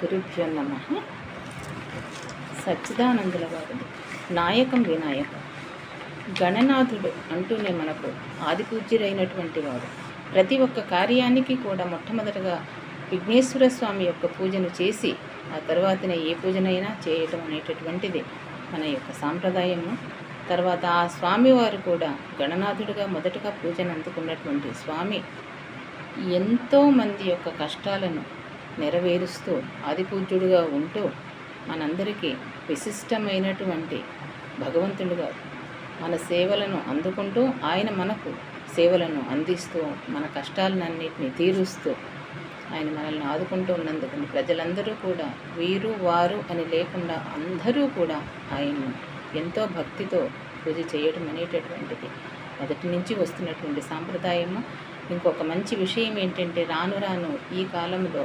గురుభ్యో నమ. సచ్చిదానందుల వారు నాయకం వినాయక. గణనాథుడు అంటూనే మనకు ఆదిపూజ్యుడైనటువంటి వాడు. ప్రతి ఒక్క కార్యానికి కూడా మొట్టమొదటగా విఘ్నేశ్వర స్వామి యొక్క పూజను చేసి ఆ తర్వాతనే ఏ పూజనైనా చేయటం అనేటటువంటిది మన యొక్క సాంప్రదాయము. తర్వాత ఆ స్వామివారు కూడా గణనాథుడిగా మొదటగా పూజను అందుకున్నటువంటి స్వామి ఎంతో మంది యొక్క కష్టాలను నెరవేరుస్తూ ఆదిపూజ్యుడుగా ఉంటూ మనందరికీ విశిష్టమైనటువంటి భగవంతుడుగా మన సేవలను అందుకుంటూ ఆయన మనకు సేవలను అందిస్తూ మన కష్టాలన్నింటినీ తీరుస్తూ ఆయన మనల్ని ఆదుకుంటూ ఉన్నందుకు ప్రజలందరూ కూడా వీరు వారు అని లేకుండా అందరూ కూడా ఆయన్ను ఎంతో భక్తితో పూజ చేయటం అనేటటువంటిది. మొదటి నుంచి వస్తున్నటువంటి సాంప్రదాయము. ఇంకొక మంచి విషయం ఏంటంటే రాను రాను ఈ కాలంలో